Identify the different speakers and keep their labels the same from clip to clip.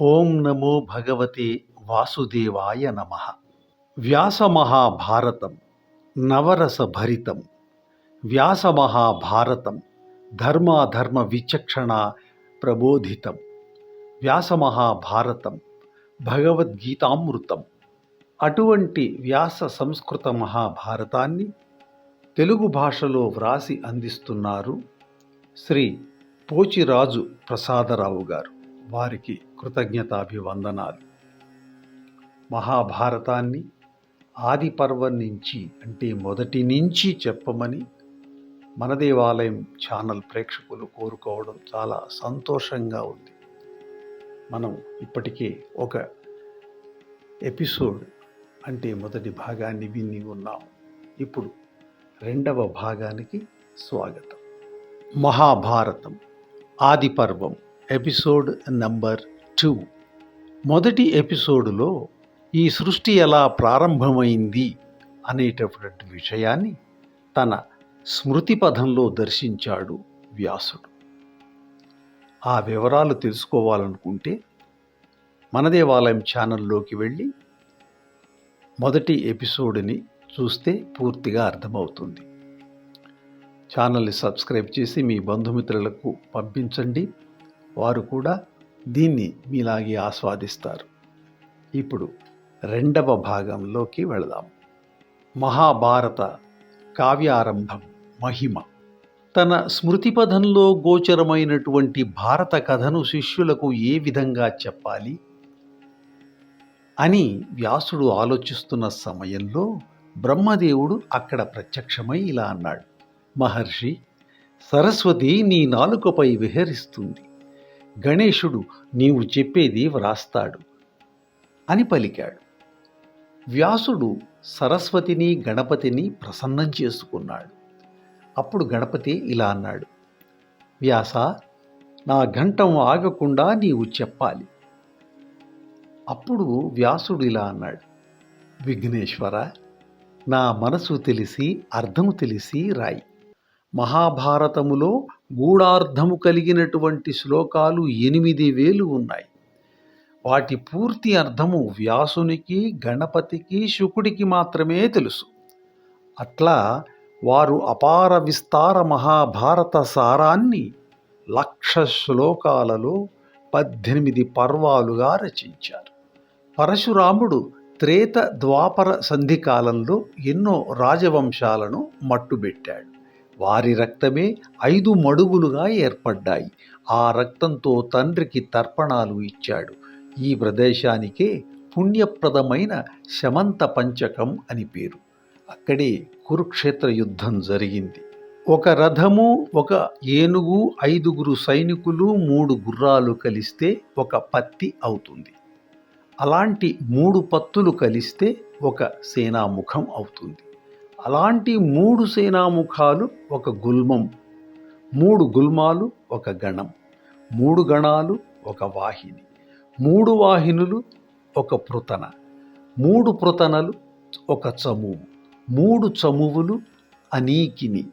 Speaker 1: ఓం నమో భగవతే వాసుదేవాయ నమ. వ్యాసమహాభారతం నవరసభరితం. వ్యాసమహాభారతం ధర్మాధర్మ విచక్షణ ప్రబోధితం. వ్యాసమహాభారతం భగవద్గీతామృతం. అటువంటి వ్యాస సంస్కృత మహాభారతాన్ని తెలుగు భాషలో వ్రాసి అందిస్తున్నారు శ్రీ పోచిరాజు ప్రసాదరావు గారు. వారికి కృతజ్ఞతాభివందనాలు. మహాభారతాన్ని ఆది పర్వం నుంచి అంటే మొదటి నుంచి చెప్పమని మన దేవాలయం ఛానల్ ప్రేక్షకులు కోరుకోవడం చాలా సంతోషంగా ఉంది. మనం ఇప్పటికే ఒక ఎపిసోడ్ అంటే మొదటి భాగాన్ని విని ఉన్నాం ఇప్పుడు రెండవ భాగానికి స్వాగతం. మహాభారతం ఆది పర్వం ఎపిసోడ్ నంబర్ టూ. మొదటి ఎపిసోడులో ఈ సృష్టి ఎలా ప్రారంభమైంది అనేటటువంటి విషయాన్ని తన స్మృతి పదంలో దర్శించాడు వ్యాసుడు. ఆ వివరాలు తెలుసుకోవాలనుకుంటే మన దేవాలయం ఛానల్లోకి వెళ్ళి మొదటి ఎపిసోడ్ని చూస్తే పూర్తిగా అర్థమవుతుంది. ఛానల్ని సబ్స్క్రైబ్ చేసి మీ బంధుమిత్రులకు పంపించండి. వారు కూడా దీన్ని మీలాగే ఆస్వాదిస్తారు. ఇప్పుడు రెండవ భాగంలోకి వెళదాం. మహాభారత కావ్యారంభం మహిమ. తన స్మృతిపథంలో గోచరమైనటువంటి భారత కథను శిష్యులకు ఏ విధంగా చెప్పాలి? అని వ్యాసుడు ఆలోచిస్తున్న సమయంలో బ్రహ్మదేవుడు అక్కడ ప్రత్యక్షమై ఇలా అన్నాడు. మహర్షి సరస్వతి నీ నాలుకపై విహరిస్తుంది. గణేశుడు నీవు చెప్పేది వ్రాస్తాడు అని పలికాడు. వ్యాసుడు సరస్వతిని గణపతిని ప్రసన్నం చేసుకున్నాడు. అప్పుడు గణపతి ఇలా అన్నాడు వ్యాస నా ఘంటం ఆగకుండా నీవు చెప్పాలి. అప్పుడు వ్యాసుడు ఇలా అన్నాడు విఘ్నేశ్వర నా మనసు తెలిసి అర్థము తెలిసి రాయి. మహాభారతములో గూఢార్థము కలిగినటువంటి శ్లోకాలు ఎనిమిది వేలు ఉన్నాయి. వాటి పూర్తి అర్థము వ్యాసునికి గణపతికి శుకుడికి మాత్రమే తెలుసు. అట్లా వారు అపార విస్తార మహాభారత సారాన్ని లక్ష శ్లోకాలలో పద్దెనిమిది పర్వాలుగా రచించారు. పరశురాముడు త్రేత ద్వాపర సంధికాలంలో ఎన్నో రాజవంశాలను మట్టుబెట్టాడు. వారి రక్తమే ఐదు మడుగులుగా ఏర్పడ్డాయి. ఆ రక్తంతో తండ్రికి తర్పణాలు ఇచ్చాడు. ఈ ప్రదేశానికే పుణ్యప్రదమైన శమంత పంచకం అని పేరు. అక్కడే కురుక్షేత్ర యుద్ధం జరిగింది. ఒక రథము ఒక ఏనుగు ఐదుగురు సైనికులు మూడు గుర్రాలు కలిస్తే ఒక పత్తి అవుతుంది. అలాంటి మూడు పత్తులు కలిస్తే ఒక సేనాముఖం అవుతుంది. అలాంటి మూడు సేనాముఖాలు ఒక గుల్మం మూడు గుల్మాలు ఒక గణం మూడు గణాలు ఒక వాహిని మూడు వాహినులు ఒక పృతన మూడు పృతనలు ఒక చమువు మూడు చమువులు అనీకిని.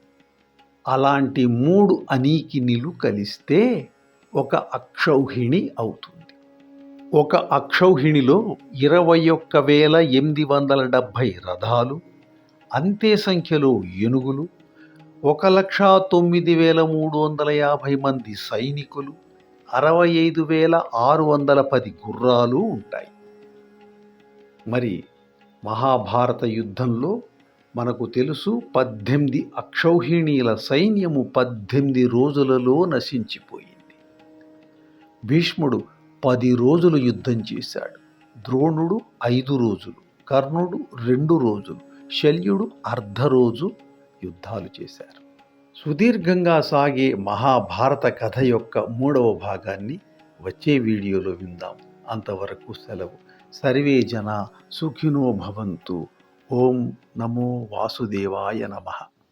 Speaker 1: అలాంటి మూడు అనీకినిలు కలిస్తే ఒక అక్షౌహిణి అవుతుంది. ఒక అక్షౌహిణిలో ఇరవై ఒక్క వేల ఎనిమిది వందల డెబ్భై రథాలు అంతే సంఖ్యలో ఏనుగులు ఒక లక్ష తొమ్మిది వేల మూడు వందల యాభై మంది సైనికులు అరవై ఐదు వేల ఆరు వందల పది గుర్రాలు ఉంటాయి. మరి మహాభారత యుద్ధంలో మనకు తెలుసు పద్దెనిమిది అక్షౌహిణీల సైన్యము పద్దెనిమిది రోజులలో నశించిపోయింది. భీష్ముడు పది రోజులు యుద్ధం చేశాడు. ద్రోణుడు ఐదు రోజులు కర్ణుడు రెండు రోజులు శల్యుడు అర్ధరోజు యుద్ధాలు చేశారు. సుదీర్ఘంగా సాగే మహాభారత కథ యొక్క మూడవ భాగాన్ని వచ్చే వీడియోలో విందాం. అంతవరకు సెలవు. సర్వే జన సుఖినో భవంతు. ఓం నమో వాసుదేవాయ నమః.